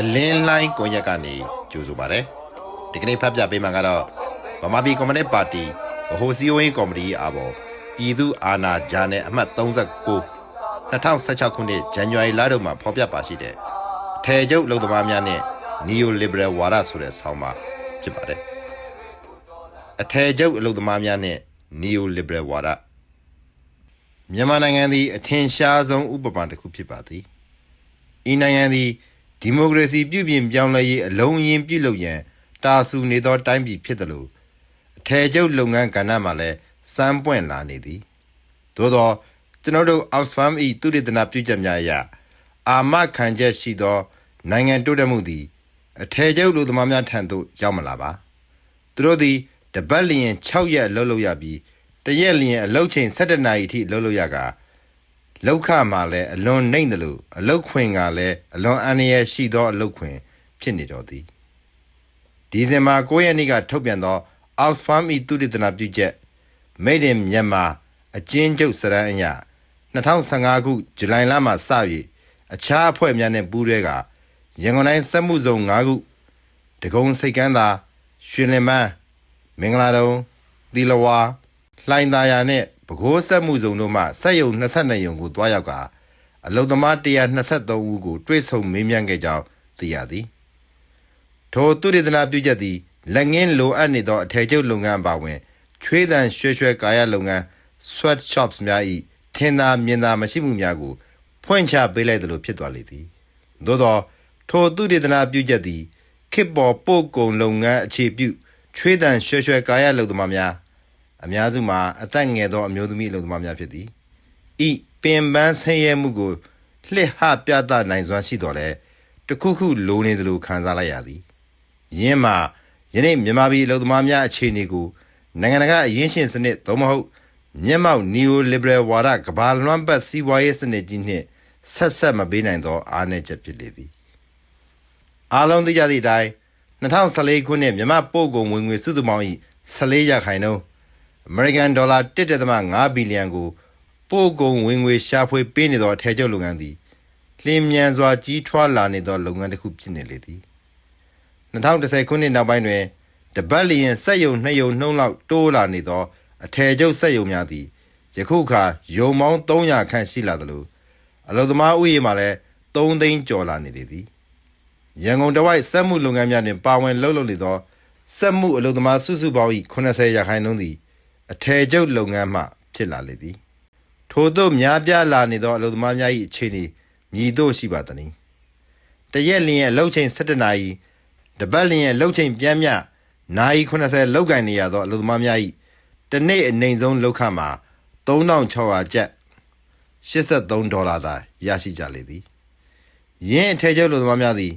အလင်းလိုင်းကွန်ရက်ကနေကြိုဆိုပါတယ်ဒီကနေ့ဖတ်ပြပေးမှာကတော့ဗမာပြည်ကွန်မြူနတီပါတီဗဟိုစည်းဝေးကော်မတီအားပေါ်ပြည်သူအာဏာဂျာနယ်အမှတ်39 2016ခုနှစ်ဇန်နဝါရီလတုန်းမှာဖော်ပြပါရှိတဲ့အထည်ချုပ်လုံသမားများနဲ့ Neo Liberal ဝါဒဆိုတဲ့ဆောင်းပါဖြစ်ပါတယ်အထည်ချုပ်အလုံသမားများနဲ့ Neo Liberal ဝါဒမြန်မာနိုင်ငံသည်အထင်ရှားဆုံးဥပမာတစ်ခုဖြစ်ပါသည်ဤနိုင်ငံသည်ဒီမိုကရေစီပြုပြင်ပြောင်းလဲရေးအလုံးအင်းပြုလုပ်ရန်တာဆူနေသောတိုင်းပြည်ဖြစ်သလိုအထည်ချုပ်လုပ်ငန်းကဏ္ဍမှာလည်းစမ်းပွင့်လာနေသည်သို့သောကျွန်တော်တို့ Oxfam ၏သုတေသနပြုချက်များအရအာမခံချက်ရှိသော နိုင်ငံတိုးတက်မှုသည်အထည်ချုပ်လူသမားများထံသို့ရောက်မလာပါသူတို့သည် တပတ်လျင်6ရက်အလုပ်လုပ်ရပြီးတရက်လျင်အလုပ်ချိန်17နာရီအထိအလုပ်လုပ်ရကာလောက်ခမှာလည်းအလွန်နှိမ့်တယ်လို့အလုတ်ခွင်ကလည်းအလွန်အန္တရာယ်ရှိသောအလုတ်ခွင် ဖြစ်နေတော်သည်ဒီဇင်ဘာ9ရက်နေ့ကထုတ်ပြန်သော Oxfam ၏သုတေသနပြုချက် Made in Myanmar အကျဉ်းချုပ်စရန်အရ2015ခုဇူလိုင်လမှစ၍အခြားအဖွဲ့များနှင့်ပူးတွဲကရန်ကုန်တိုင်းစက်မှုဇုံ9ခုဒဂုံစိတ်ကမ်းသာရွှေလင်မန်း မင်္ဂလာတုံသီလဝါလှိုင်သာယာနှင့်ပဲခူးစက်မှုဇုံတို့မှစက်ယုံ22ယုံကိုတွားရောက်ကအလုံသမား123ဦးကိုတွေ့ဆုံမေးမြန်းခဲ့ကြောင်းသိရသည်ထိုသူရဒနာပြုချက်သည်လက်ငင်းလိုအပ်နေသောအထည်ချုပ်လုပ်ငန်းအပါအဝင်ချွေးတန်ရွှဲရွှဲကာယလုပ်ငန်း sweat shops များ၏ထင်သာမြင်သာမရှိမှုများကိုဖွင့်ချပေးလိုက်သလိုဖြစ်သွားလေသည်သို့သော ထိုသူရဒနာပြုချက်သည်ခေတ်ပေါ်ပို့ကုန်လုပ်ငန်းအခြေပြု ချွေးတန်ရွှဲရွှဲကာယလုပ်သမားများအများစုမှာအသက်ငယ်သောအမျိုးသမီးအလုပ်သမားများဖြစ်သည်ဤပင်ပန်းဆင်းရဲမှုကိုလှစ်ဟပြသနိုင်စွမ်းရှိတော်လဲတစ်ခုခုလိုနေသလိုခံစားလိုက်ရသည်ယင်းမှာယနေ့မြန်မာပြည်အလုပ်သမားများအခြေအနေကိုနိုင်ငံတကာအရင်းရှင်စနစ်သို့မဟုတ်မျက်မှောက် neo liberal ဝါဒကဘာလွမ်းပတ်စီးပွားရေးစနစ်ကြီးနှင့်ဆက်ဆက်မပေးနိုင်သောအားနည်းချက်ဖြစ်လေသည်အားလုံးသိကြသည့်အတိုင်း 2014ခုနှစ်မြန်မာပို့ကုန်ဝင်ငွေစုစုပေါင်း၏14ရာခိုင်နှုန်းအမေရိကန်ဒေါ်လာ1.5ဘီလီယံကိုပို့ကုန်ဝင်ငွေရှာဖွေပေးနေသောအထည်ချုပ်လုပ်ငန်းသည်လျင်မြန်စွာကြီးထွားလာနေသောလုပ်ငန်းတစ်ခုဖြစ်နေလေသည်2010ခုနှစ်နောက်ပိုင်းတွင်တပတ်လျင်စက်ယုံနှစ်ယုံနှုံးလောက်တိုးလာနေသောအထည်ချုပ်စက်ယုံများသည်ယခုအခါယုံပေါင်း300ခန့်ရှိလာသလိုအလုပ်သမားဥယျာဉ်မှာလည်း3သိန်းကျော်လာနေလေသည် ရန်ကုန်တဝိုက်စက်မှုလုပ်ငန်းများတွင်ပါဝင်လှုပ်လှုပ်နေသောစက်မှုအလုပ်သမားစုစုပေါင်း၏80ရာခိုင်နှုန်းသည်အထည်ချုပ်လုပ်ငန်းမှ ဖြစ်လာလေသည်ထို့သို့များပြားလာနေသောအလုပ်သမားများ၏အခြေအနေမြည်သို့ရှိပါသနည်းတရက်လျင်အလုပ်ချိန်17နာရီတပတ်လျင်အလုပ်ချိန်ပြန်မြနာရီ80လောက်ကင်နေရသောအလုပ်သမားများ၏တစ်နေ့အနိုင်ဆုံးလောက်ခမှာ3600ကျပ်83ဒေါ်လာသာရရှိကြလေသည်ယင်းအထည်ချုပ်လူသမားများသည်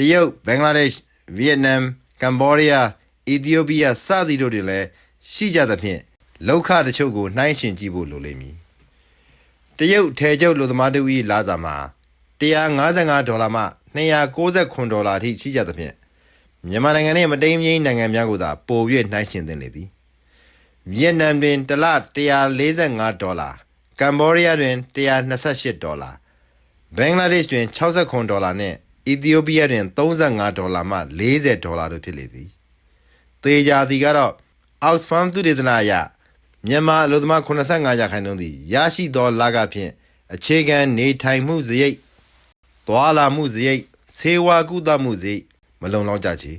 တရုတ်ဘင်္ဂလားဒေ့ရှ်ဗီယက်နမ်ကမ်ဘောဒီးယားအီသီယိုးပီးယားစသည်တို့တွင်လည်းရှိကြသဖြင့်လောက်ခတချို့ကိုနှိုင်းယှဉ်ကြည့်ဖို့လိုလိမ့်မည်တရုတ်အထည်ချုပ်လူသမားတို့၏လာစာမှာ155ဒေါ်လာမှ269ဒေါ်လာအထိရှိကြသဖြင့်မြန်မာနိုင်ငံနှင့်မတိမ်မငိမ့်နိုင်ငံများကိုသာပို၍နှိုင်းယှဉ်သင့်လေသည်ဗီယက်နမ်တွင်တစ်လ145ဒေါ်လာကမ်ဘောဒီးယားတွင်128ဒေါ်လာဘင်္ဂလားဒေ့ရှ်တွင်69ဒေါ်လာနဲ့ အီသီယိုးပီးယားတွင်35ဒေါ်လာမှ40ဒေါ်လာတို့ဖြစ်လေသည်။သေချာသည်ကတော့ Oxfam သုတေသနအရမြန်မာအလုပ်သမား85ရာခိုင်နှုန်းသည်ရရှိသောလကဖြင့်အခြေခံနေထိုင်မှုစရိတ်သွာလာမှုစရိတ်ဆေးဝါးကုသမှုစရိတ်မလုံလောက်ကြချေ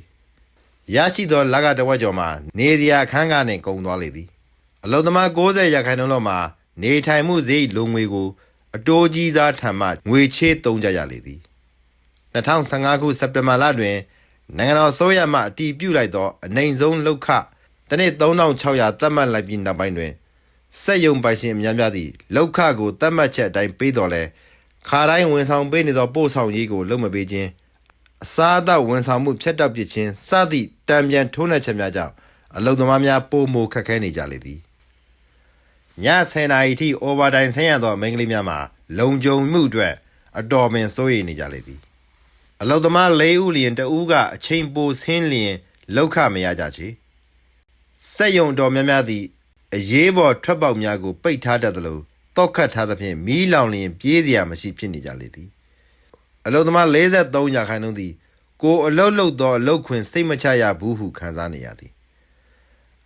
။ရရှိသောလကတစ်ဝက်ကျော်မှာနေစရာအခန်းကားနှင့်ကုန်သွားလေသည်။အလုပ်သမား90ရာခိုင်နှုန်းလောက်မှာနေထိုင်မှုစရိတ်လုံငွေကိုအတိုးကြီးစားထံမှငွေချေးသုံးကြရလေသည် 2015ခုစက်တင်ဘာလတွင်နိုင်ငံတော်အစိုးရမှအတည်ပြုလိုက်သောအနိုင်ဆုံးလောက်ခတစ်နေ့3600သတ်မှတ်လိုက်ပြီးနောက်ပိုင်းတွင်စက်ယုံပိုင်ရှင်အများများသည့်လောက်ခကိုသတ်မှတ်ချက်အတိုင်းပေးတော်လဲခါတိုင်းဝန်ဆောင်ပေးနေသောပို့ဆောင်ရေးကိုလုံးမပေးခြင်းအစားအသောက်ဝန်ဆောင်မှုဖြတ်တောက်ပစ်ခြင်းစသည့်တံပြန်ထိုးနှက်ချက်များကြောင့်အလုံသမားများပိုမိုခက်ခဲနေကြလေသည်ည10နာရီထိ overtime ဆင်းရသောမိန်းကလေးများမှာလုံခြုံမှုအတွက်အတော်ပင်စိုးရိမ်နေကြလေသည် အလုသမား၄ဦးလျင်တဦးကအချိန်ပိုဆင်းလျင်လောက်ခမရကြချေစက်ယုံတော်များများသည်အရေးပေါ်ထွက်ပေါက်များကိုပိတ်ထားတတ်သလိုတောက်ခတ်ထားသဖြင့်မီးလောင်လျင်ပြေးစရာမရှိဖြစ်နေကြလေသည်အလုသမား43ရာခိုင်နှုန်းသည် ကိုယ်အလုတ်လုတ်သောအလုတ်ခွင်စိတ်မချရဘူးဟုခံစားနေရသည်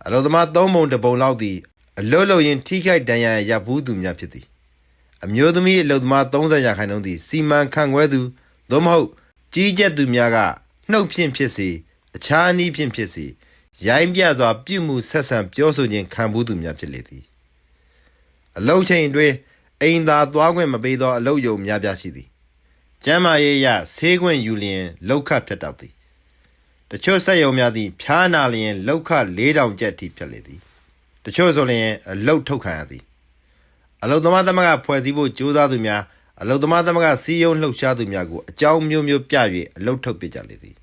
အလုသမား3ပုံတစ်ပုံလောက်သည်အလုတ်လုတ်ရင်ထိခိုက်ဒဏ်ရာရဘူးသူများဖြစ်သည်အမျိုးသမီးအလုသမား30ရာခိုင်နှုန်းသည်စီမံခန့်ခွဲသူသို့မဟုတ် ကြီးကြပ်သူများကနှုတ်ဖြင့်ဖြစ်စေအခြားအနည်းဖြင့်ဖြစ်စေရိုင်းပြစွာပြုမှုဆက်ဆံပြောဆိုခြင်းခံဘူးသူများဖြစ်လေသည်အလုချိန်အတွင်းအိမ်သာသွားခွင့်မပေးသောအလုယုံများပြားရှိသည်ကျမ်းမာရေးရဆေးခွင့်ယူလျင်လောက်ခဖြတ်တောက်သည်တချို့ဆက်ယုံများသည်ဖြားနာလျင်လောက်ခ4000ကျပ်ထိဖြတ်လေသည်တချို့ဆိုလျင်အလုထုတ်ခံရသည်အလုသမားသမဂဖွဲ့စည်းဖို့ကြိုးစားသူများ အလုသမားသမဂစီးရုံးလှုပ်ရှားသူများကိုအကြောင်းမျိုးမျိုးပြ၍အလုထုတ်ပစ်ကြလေသည်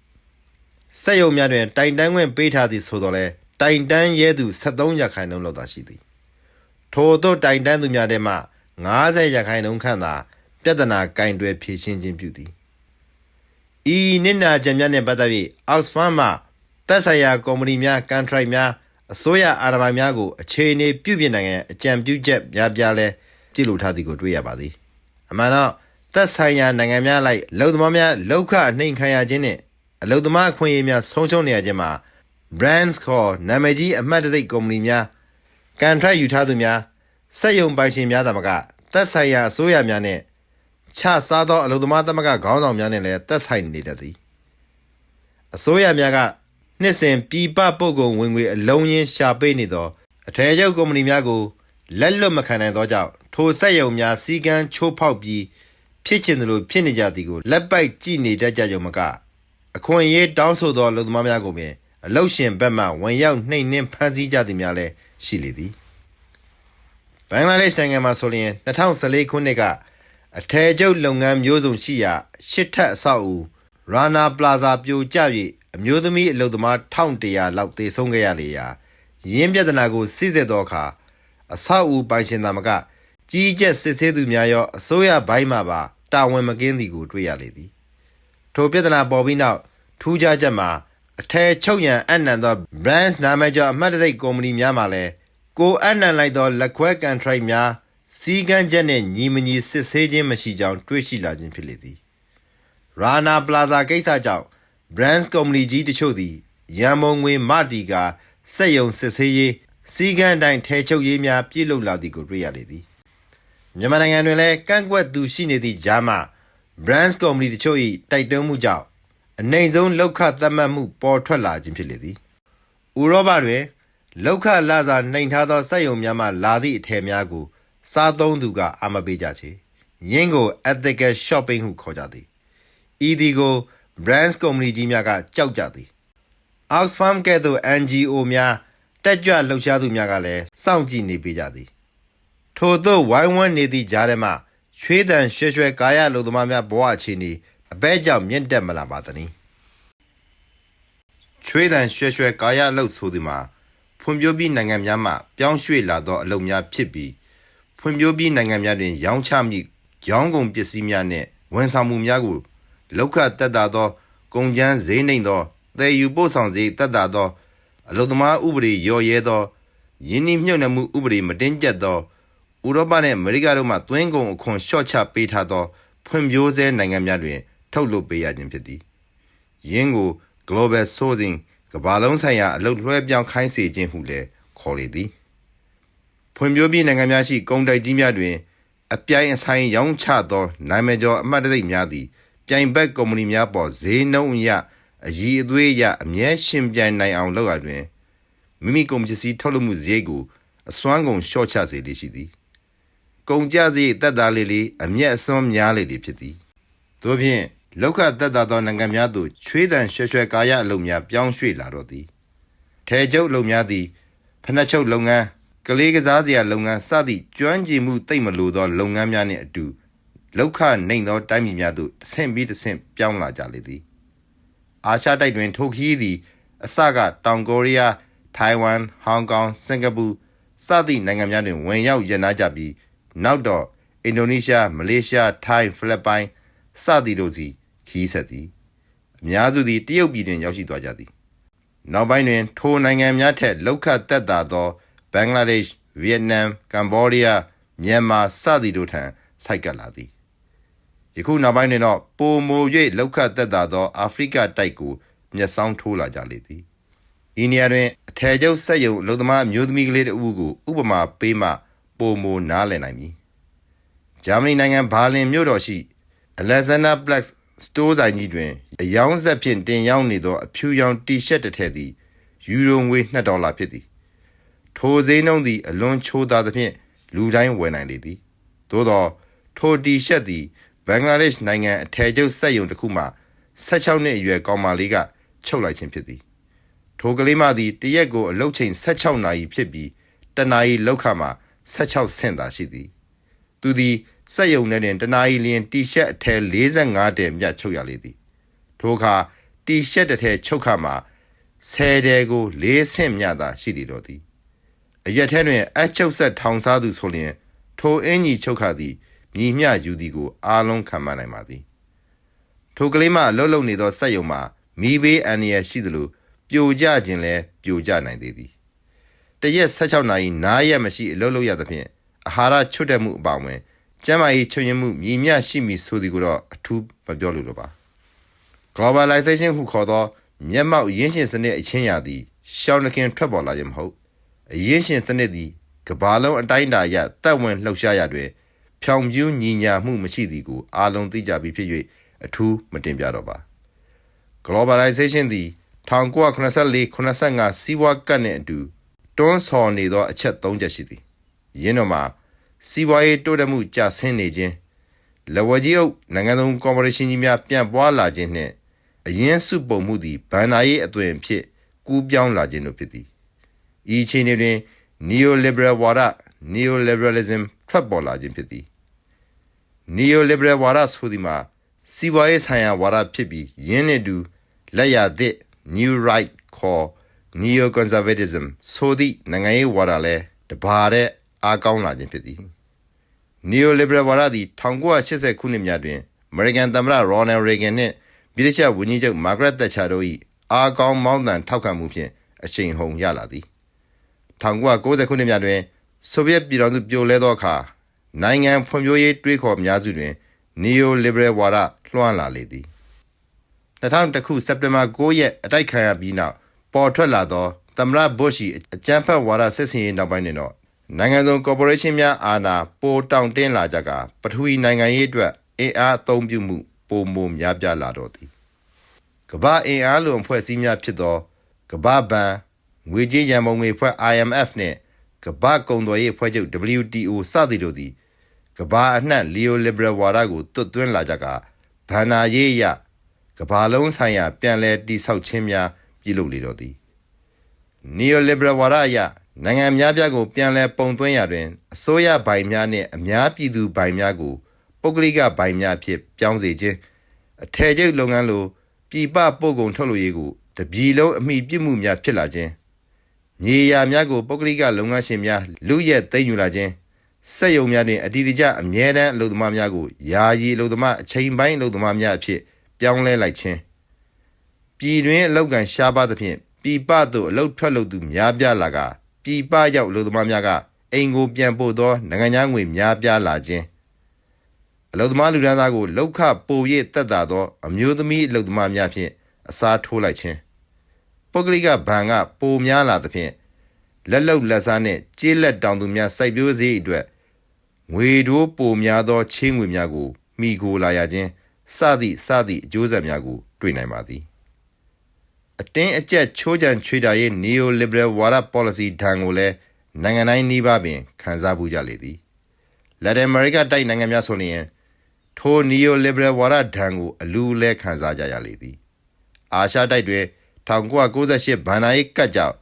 စက်ယုံများတွင်တိုင်တန်းခွင့်ပေးထားသည်ဆိုတော့လဲတိုင်တန်းရဲသူ73ရာခိုင်နှုန်းလောက်သာရှိသည်ထို့သောတိုင်တန်းသူများထဲမှ90ရာခိုင်နှုန်းခန့်သာပြဿနာကင်တွယ်ဖြေရှင်းခြင်းပြုသည်ဤနစ်နာချက်များနှင့်ပတ်သက်၍ Oxfam မှသက်ဆိုင်ရာကုမ္ပဏီများကန်ထရိုက်များအစိုးရအာဏာပိုင်များကိုအခြေအနေပြုပြင်နိုင်ရန်အကြံပြုချက်များပြားလဲပြုလုပ်ထားသည်ကိုတွေ့ရပါသည် အမှန်တော့သက်ဆိုင်ရာနိုင်ငံများလိုက်လုံသမားများလောက်ခအနှိမ်ခံရခြင်းနှင့်အလုံသမားအခွင့်အရေးများဆုံးရှုံးနေရခြင်းမှာ brands ခေါ်နာမည်ကြီးအမှတ်တံဆိပ်ကုမ္ပဏီများကန်ထရိုက်ယူထားသူများစက်ယုံပိုင်ရှင်များသာမကသက်ဆိုင်ရာအစိုးရများနှင့်ခြားစားသောအလုံသမားသမဂခေါင်းဆောင်များနှင့်လည်းသက်ဆိုင်နေတတ်သည်အစိုးရများကနှစ်စဉ်ပြည်ပပုတ်ကုန်ဝင်ငွေအလုံးရင်းရှာပေးနေသောအထည်ချုပ်ကုမ္ပဏီများကိုလက်လွတ်မခံနိုင်သောကြောင့် ထိုစက်ရုံများစီကံချိုးဖောက်ပြီးဖြစ်ချင်သလိုဖြစ်နေကြသည်ကိုလက်ပိုက်ကြည့်နေတတ်ကြကြုံမကအခွင့်အရေးတောင်းဆိုသောလူသမားများကိုပင်အလုတ်ရှင်ဘက်မှဝင်ရောက်နှိမ်နှင်းဖမ်းဆီးကြသည်များလည်းရှိလေသည်ဘင်္ဂလားဒေ့ရှ်နိုင်ငံမှာဆိုရင်2014ခုနှစ်ကအထည်ချုပ်လုပ်ငန်းမျိုးစုံရှိရာရှစ်ထပ်အဆောက်အဦရာနာပလာဇာပြိုကျ၍အမျိုးသမီးအလုပ်သမား1100လောက်သေဆုံးခဲ့ရလေရာ ရင်းပြဿနာကိုစစ်စစ်သောအခါအဆောက်အဦပိုင်ရှင်သာမက ကြီးကျက်စစ်သေးသူများရောအစိုးရဘိုင်းမှပါတာဝန်မကင်းသည်ကိုတွေ့ရလေသည်ထိုပြဿနာပေါ်ပြီးနောက်ထူးခြားချက်မှာအထည်ချုပ်ရန်အနံ့သော brands နာမည်ကျော်အမှတ်တံဆိပ်ကုမ္ပဏီများမှလည်းကိုအနံ့လိုက်သောလက်ခွဲကန်ထရိုက်များစီကန်းချက်နှင့်ညီမညီစစ်ဆေးခြင်းမရှိကြောင်းတွေ့ရှိလာခြင်းဖြစ်လေသည်ရာနာပလာဇာကိစ္စကြောင့် brands ကုမ္ပဏီကြီးတချို့သည်ရန်မုံငွေမတီကစက်ယုံစစ်ဆေးရေးစီကန်းတိုင်းထဲချုပ်ရေးများပြုလုပ်လာသည်ကိုတွေ့ရလေသည် မြန်မာနိုင်ငံတွင်လည်းကန့်ကွက်သူရှိနေသည့်ကြားမှ brands ကုမ္ပဏီတချို့၏တိုက်တွန်းမှုကြောင့်အနိုင်ဆုံးလောက်ခသတ်မှတ်မှုပေါ်ထွက်လာခြင်းဖြစ်လေသည်။ဥရောပတွင်လောက်ခလာစာနှိမ်ထားသောစက်ယုံများမှလာသည့်အထည်များကို စားသုံးသူက အာမပေးကြချေ။ယင်းကို ethical shopping ဟုခေါ်ကြသည်။ဤသည်ကို brands ကုမ္ပဏီကြီးများကကြောက်ကြသည်။ Oxfam ကဲ့သို့ NGO များတက်ကြွလှုပ်ရှားသူများကလည်းစောင့်ကြည့်နေပေးကြသည်။ ထို့သောဝိုင်းဝန်းနေသည့်ကြားထဲမှချွေးတန်ရွှဲရွှဲကာယလုံသမားများဘဝအခြေအနေအပဲကြောင့်မြင့်တက်မလာပါသနည်းချွေးတန်ရွှဲရွှဲကာယအလုပ်ဆိုသည်မှာဖွံ့ဖြိုးပြီးနိုင်ငံများမှပြောင်းရွှေ့လာသောအလုပ်များဖြစ်ပြီးဖွံ့ဖြိုးပြီးနိုင်ငံများတွင် ရောင်းချမိရောင်းကုန်ပစ္စည်းများနှင့်ဝန်ဆောင်မှုများကိုလောက်ခတက်တာသောကုန်ကျန်းဈေးနှိမ်သောသယ်ယူပို့ဆောင်ဈေးတက်တာသော အလုပ်သမားဥပဒေရော်ရဲသောယင်းနှိမ့်မြုပ်နှံမှုဥပဒေမတင်းကျပ်သော ဥရောပနှင့်အမေရိကတို့မှသွင်းကုန်အခွန်လျှော့ချပေးထားသော ဖွံ့ဖြိုးဆဲနိုင်ငံများတွင် ထုတ်လုပ်ပေးရခြင်းဖြစ်သည်။ယင်းကို global sourcing ကမ္ဘာလုံးဆိုင်ရာအလုပ်လွှဲပြောင်းခိုင်းစေခြင်းဟုလည်းခေါ်လေသည်။ဖွံ့ဖြိုးပြီးနိုင်ငံများရှိကုန်တိုက်ကြီးများတွင် အပြိုင်အဆိုင်ရောင်းချသောနာမည်ကျော်အမှတ်တံဆိပ်များသည်ပြိုင်ဘက်ကုမ္ပဏီများပေါ်ဈေးနှုန်းအရအည်အသွေးအရအမြဲရှင်ပြိုင်နိုင်အောင်လုပ်ရတွင်မိမိကုန်ပစ္စည်းထုတ်လုပ်မှုဈေးကိုအစွမ်းကုန်လျှော့ချစေလေးရှိသည်။ ကုန်ကြစရိတ်တက်တာလေးလေးအမျက်အစွန်းများလေသည်ဖြစ်သည်။သို့ဖြင့်လောက်ခတက်တာသောနိုင်ငံများသို့ချွေးတန်ရွှဲရွှဲကာယအလုပ်များပြောင်းရွှေ့လာတော့သည်။ထဲကျုပ်အလုပ်များသည်ဖနက်ချုပ်လုပ်ငန်းကလေးကစားစရာလုပ်ငန်းစသည့်ကျွမ်းကျင်မှုတိတ်မလိုသောလုပ်ငန်းများနှင့်အတူလောက်ခနှိမ်သောတိုင်းပြည်များသို့တဆင့်ပြီးတဆင့်ပြောင်းလာကြလေသည်။အာရှတိုက်တွင်ထိုခီးသည်အစကတောင်ကိုရီးယားထိုင်ဝမ်ဟောင်ကောင်စင်ကာပူစသည့်နိုင်ငံများတွင်ဝင်ရောက်ရန်နာကြပြီး နောက်တော့အင်ဒိုနီးရှားမလေးရှားထိုင်းဖိလစ်ပိုင်စသည်တို့စီခီးဆက်သည်အများစုသည်တရုတ်ပြည်တွင်ရောက်ရှိသွားကြသည်နောက်ပိုင်းတွင် ထိုနိုင်ငံများထက်လောက်ခတ်တက်တာသောဘင်္ဂလားဒေ့ရှ်ဗီယက်နမ်ကမ်ဘောဒီးယားမြန်မာစသည်တို့ထံဆိုက်ကပ်လာသည်ယခုနောက်ပိုင်းတွင်တော့ပိုမို၍လောက်ခတ်သက်သာသောအာဖရိကတိုက်ကိုမျက်စောင်းထိုးလာကြလေသည်ဤနေရာတွင်အထည်ချုပ်စက်ယုံအလုံသမားအမျိုးသမီးကလေးတစ်ဦးကိုဥပမာပေးမှ ပိုမိုနားလည်နိုင်မည်ဂျာမနီနိုင်ငံဘာလင်မြို့တော်ရှိ Alexander Plex စတိုးဆိုင်ကြီးတွင်အယောင်းဆက်ဖြင့်တင်ရောက်နေသောအဖြူရောင်တီရှပ်တစ်ထည်သည်ယူရိုငွေ2ဒေါ်လာဖြစ်သည်ထိုဈေးနှုန်းသည်အလွန်ချိုးသားသဖြင့်လူတိုင်းဝယ်နိုင်လေသည်သို့သောထိုတီရှပ်သည်ဘင်္ဂလားဒေ့ရှ်နိုင်ငံအထည်ချုပ်စက်ယုံတစ်ခုမှ16နှစ်အရွယ်ကောင်မလေးကချုပ်လိုက်ခြင်းဖြစ်သည်ထိုကလေးမသည်တရက်ကိုအလုတ်ချိန်16နာရီဖြစ်ပြီးတနာရီလောက်ခါမှ 16ဆင့်သာရှိသည် သူသည်စက်ယုံထဲတွင်တနာရီလျင်တီရှပ်အထည်45တဲမြတ်ချုပ်ရလေသည်ထိုအခါတီရှပ်တစ်ထည်ချုပ်ခါမှ10တဲကို4ဆင့်မြတ်သာရှိသည်တော်သည်အရက်ထဲတွင်အချုပ်ဆက်ထောင်စားသူဆိုလျင် ထိုအင်ကြီးချုပ်ခါသည်မြည်မျှယူသည်ကိုအားလုံးခံမနိုင်ပါသည်ထိုကလေးမအလုတ်လုံနေသောစက်ယုံမှာမိဘေးအန္တရာယ်ရှိသလိုပြိုကျခြင်းလည်းပြိုကျနိုင်သေးသည် တရက်16နာရီနားရက်မရှိအလုတ်လုံရသဖြင့်အာဟာရချွတ်တက်မှုအပါအဝင်ကျန်းမာရေးချွတ်ယွင်းမှုမြည်မျှရှိမည်ဆိုသည်ကိုတော့အထူးမပြောလိုတော့ပါ globalization ဟုခေါ်သောမျက်မှောက်ရင်းရှင်စနစ်အချင်းရာသည်ရှောင်းနှခင်ထွက်ပေါ်လာခြင်းမဟုတ်အရင်းရှင်စနစ်သည်ကဘာလုံးအတိုင်းအတာအရတက်ဝင်လှုပ်ရှားရတွင်ဖြောင်ပြူးညီညာမှုမရှိသည်ကိုအားလုံးသိကြပြီးဖြစ်၍အထူးမတင်ပြတော့ပါ globalization သည်1984-85စီးပွားကတ်နှင့်အတူ တွန်းဆော်နေသောအချက်၃ချက်ရှိသည်ယင်းတော့မှာစီးပွားရေးတိုးတက်မှုကျဆင်းနေခြင်းလဝကြီးအုပ်နိုင်ငံသုံးကော်ပိုရေးရှင်းကြီးများပြန့်ပွားလာခြင်းနှင့်အရင်းစုပုံမှုသည်ဗန္နာရေးအသွင်ဖြစ်ကူးပြောင်းလာခြင်းတို့ဖြစ်သည်ဤအချိန်တွင် neoliberal ဝါဒ neoliberalism ထွက်ပေါ်လာခြင်းဖြစ်သည် neoliberal ဝါဒဆိုသည်မှာစီးပွားရေးဆိုင်ရာဝါဒဖြစ်ပြီးယင်းနှင့်တူလက်ရသည့် new right ခေါ် neoconservatism ဆိုသည့်နိုင်ငံရေးဝါဒလည်းတဘာတဲ့အားကောင်းလာခြင်းဖြစ်သည် neoliberal ဝါဒသည်1980ခုနှစ်များတွင် American သမ္မတ Ronald Reagan နှင့်ဗြိတိရှဝန်ကြီးချုပ် Margaret Thatcher တို့၏အားကောင်းမောင်းသန်ထောက်ခံမှုဖြင့်အရှိန်ဟုန်ရလာသည်1990ခုနှစ်များတွင်ဆိုဗီယက်ပြည်ထောင်စုပြိုလဲသောအခါနိုင်ငံဖွံ့ဖြိုးရေးတွေးခေါ်များစုတွင် Neo-Liberal ဝါဒလွှမ်းလာလေသည်2001ခုစက်တင်ဘာ9ရက်အတိုက်ခံရပြီးနောက် ပေါ်ထွက်လာသောသမ္မတဘုရှ်၏အကြမ်းဖက်ဝါဒဆက်ဆင်ရေးနောက်ပိုင်းတွင်တော့နိုင်ငံစုံကော်ပိုရေးရှင်းများအာဏာပိုတောင့်တင်းလာကြကပထဝီနိုင်ငံရေးအတွက်အင်အားအသုံးပြုမှုပိုမိုများပြားလာတော့သည်ကမ္ဘာအင်အားလွန်ဖွဲ့စည်းများဖြစ်သောကမ္ဘာဘဏ်ငွေကြေးရန်ပုံငွေဖွဲ့ IMF နှင့်ကမ္ဘာကုန်သွယ်ရေးဖွဲ့ချုပ် WTO စသည်တို့သည်ကမ္ဘာအနှံ့ Leo Liberal ဝါဒကိုတွတ်သွင်းလာကြကဘဏ္ဍာရေးအရကမ္ဘာလုံးဆိုင်ရာ ပြန်လည်တည်ဆောက်ခြင်းများ ပြုလုပ်လေတော့သည် Neoliberal ဝါဒအရနိုင်ငံများပြားကိုပြန်လည်ပုံသွင်းရာတွင်အစိုးရဘိုင်များနှင့်အများပြည်သူဘိုင်များကိုပုဂ္ဂလိကဘိုင်များဖြစ်ပြောင်းစေခြင်းအထည်ချုပ်လုပ်ငန်းလိုပြည်ပပို့ကုန်ထုတ်လုပ်ရေးကိုတပြည်လုံးအမိပြုမှုများဖြစ်လာခြင်းမြေယာများကိုပုဂ္ဂလိကလုပ်ငန်းရှင်များလူရက်သိမ်းယူလာခြင်းစက်ရုံများတွင်အတည်တကျအမြဲတမ်းအလုပ်သမားများကိုယာယီအလုပ်သမားအချိန်ပိုင်းအလုပ်သမားများအဖြစ်ပြောင်းလဲလိုက်ခြင်း ပြည်တွင်းအလောက်ကန်ရှားပါသဖြင့်ပြည်ပသို့အလောက်ထွက်လုပ်သူများပြားလာကပြည်ပရောက်အလုပ်သမားများကအိမ်ကိုပြန်ပို့သောနိုင်ငံသားငွေများပြားလာခြင်းအလုပ်သမားလူဒန်းသားကိုလောက်ခပို၍တက်တာသောအမျိုးသမီးအလုပ်သမားများဖြင့်အစားထိုးလိုက်ခြင်းပုဂ္ဂလိကဘဏ်ကပိုများလာသဖြင့်လက်လုတ်လက်စားနှင့်ကြေးလက်တောင်သူများစိုက်ပျိုးစေးအတွက်ငွေတိုးပိုများသောချင်းငွေများကိုမိကိုလာရခြင်းစသည့်စသည့်အကျိုးဆက်များကိုတွေ့နိုင်ပါသည် အတင်းအကျပ်ချိုးချံချွေတာရဲ့ neo-liberal ဝါဒ policy ဒဏ်ကိုလည်းနိုင်ငံတိုင်းနှီးပါပင်ခံစားမှုကြလေသည်လက်တင်အမေရိကတိုက်နိုင်ငံများဆိုလျင်ထို neo-liberal ဝါဒဒဏ်ကိုအလူးလဲခံစားကြရလေသည်အာရှတိုက်တွင်1998ဘဏ္ဍာရေးကတ်ကြောင့်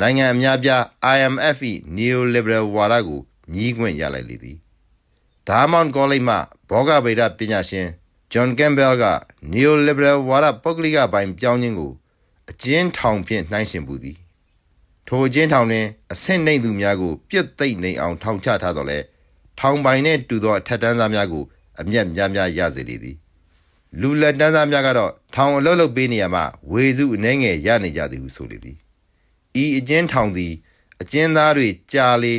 နိုင်ငံအများပြား IMF ၏ neo-liberal ဝါဒကိုမြည်ခွင့်ရလိုက်လေသည်ဒါမောင်ကောလိပ်မှဘောဂဗေဒပညာရှင် John Campbell က neo-liberal ဝါဒပုဂ္ဂလိကပိုင်းပြောင်းခြင်းကို အကျဉ်းထောင်ဖြင့်နှိုင်းယှဉ်ပူသည်ထိုအကျဉ်းထောင်တွင်အဆင့်နှိမ်သူများကိုပြစ်သိမ့်နေအောင်ထောင်ချထားတော့လဲထောင်ပိုင်နှင့်တူသောအထက်တန်းသားများကိုအမျက်များများရစေလေသည်လူလက်တန်းသားများကတော့ထောင်အလုပ်လုပ်ပေးနေရမှဝေစုအနှဲငယ်ရနေကြသည်ဟုဆိုလေသည်ဤအကျဉ်းထောင်သည်အကျဉ်းသားတွေကြာလေ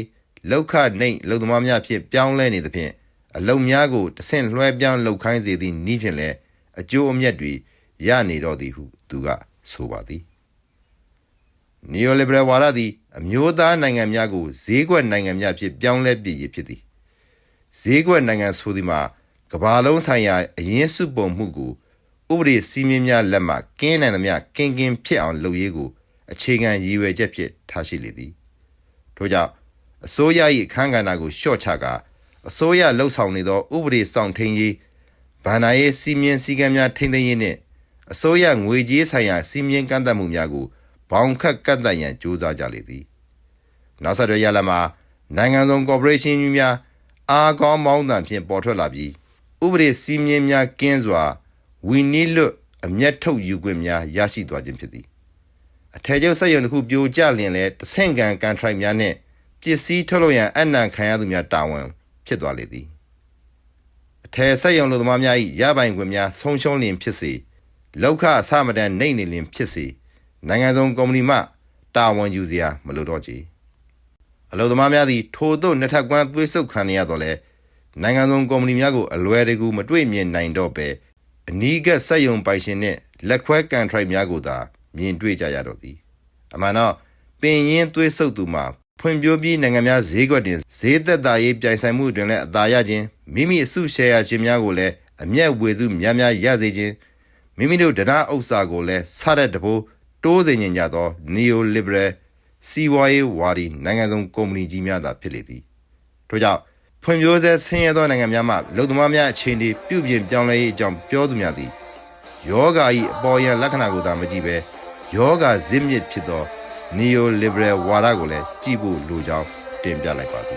လောက်ခနှိမ့်လုံသမားများဖြင့်ပြောင်းလဲနေသဖြင့်အလုံများကိုတဆင့်လွှဲပြောင်းလှုပ်ခိုင်းစေသည့်ဤဖြင့်လည်းအကျိုးအမြတ်တွေရနေတော့သည်ဟုသူက ဆိုပါသည် Neoliberal ဝါဒသည်အမျိုးသားနိုင်ငံများကိုဈေးကွက်နိုင်ငံများဖြစ်ပြောင်းလဲပြည့်ရဖြစ်သည်ဈေးကွက်နိုင်ငံဆိုသည်မှာကမ္ဘာလုံးဆိုင်ရာအရင်းစုပုံမှုကိုဥပဒေစည်းမျဉ်းများလက်မှကင်းနိုင်သမျှကင်းကင်းဖြစ်အောင်လုပ်ရေးကိုအခြေခံရည်ရွယ်ချက်ဖြင့်ထားရှိလေသည်ထို့ကြောင့်အစိုးရ၏အခမ်းကဏ္ဍကိုလျှော့ချကာအစိုးရလှုပ်ဆောင်နေသောဥပဒေစောင့်ထိန်ရေးဗန္ဒာရေးစည်းမျဉ်းစည်းကမ်းများထိန်းသိမ်းရေးနှင့် အစိုးရငွေကြေးဆိုင်ရာစည်းမျဉ်းကန့်သတ်မှုများကိုဘောင်ခတ်ကန့်သတ်ရန်ကြိုးစားကြလေသည်နောက်ဆက်တွဲရလဒ်မှာနိုင်ငံစုံကော်ပိုရေးရှင်းကြီးများအားကောင်းမောင်းသံဖြင့်ပေါ်ထွက်လာပြီးဥပဒေစည်းမျဉ်းများကင်းစွာဝီနီလွတ်အမျက်ထုတ်ယူခွင့်များရရှိသွားခြင်းဖြစ်သည်အထည်ချုပ်စက်ရုံတစ်ခုပြိုကျလျင်လည်းတဆင့်ကန်ကန်ထရိုက်များနှင့်ပစ္စည်းထုတ်လုပ်ရန်အနံ့ခံရသူများတာဝန်ဖြစ်သွားလေသည်အထည်စက်ရုံလူသမားများ၏ရပိုင်ခွင့်များဆုံးရှုံးလျင်ဖြစ်စေ လောက်ခအစမတန်နှိမ့်နေလျင်ဖြစ်စေနိုင်ငံစုံကုမ္ပဏီမှတာဝန်ယူစရာမလိုတော့ကြအလုံသမားများသည်ထိုသို့နှစ်ထပ်ကွမ်းသွေးဆုပ်ခံရတော့လဲနိုင်ငံစုံကုမ္ပဏီများကိုအလွယ်တကူမတွေ့မြင်နိုင်တော့ပဲအနီးကပ်စက်ယုံပိုင်ရှင်နှင့်လက်ခွဲကန်ထရိုက်များကိုသာမြင်တွေ့ကြရတော့သည်အမှန်တော့ပင်ရင်းသွေးဆုပ်သူမှာဖွံ့ဖြိုးပြီးနိုင်ငံများဈေးကွက်တွင်ဈေးသက်သာရေးပြိုင်ဆိုင်မှုတွင်လည်းအသာရခြင်းမိမိအစုရှယ်ယာခြင်းများကိုလည်းအမျက်ဝေစုများများရစေခြင်း မိမိတို့ဒနာဥစ္စာကိုလည်းဆတဲ့တဘိုးတိုးစေခြင်းကြသော neoliberal စီးပွားရေးဝါဒီနိုင်ငံစုံကုမ္ပဏီကြီးများသာဖြစ်လေသည်ထို့ကြောင့်ဖွံ့ဖြိုးဆဲဆင်းရဲသောနိုင်ငံများမှလုံသမားများအခြေအနေပြုပြင်ပြောင်းလဲရေးအကြောင်းပြောသူများသည်ယောဂါ၏အပေါ်ယံလက္ခဏာကိုသာမကြည့်ဘဲယောဂါဇစ်မြစ်ဖြစ်သော neoliberal ဝါဒကိုလည်းကြည့်ဖို့လိုကြောင်းတင်ပြလိုက်ပါသည်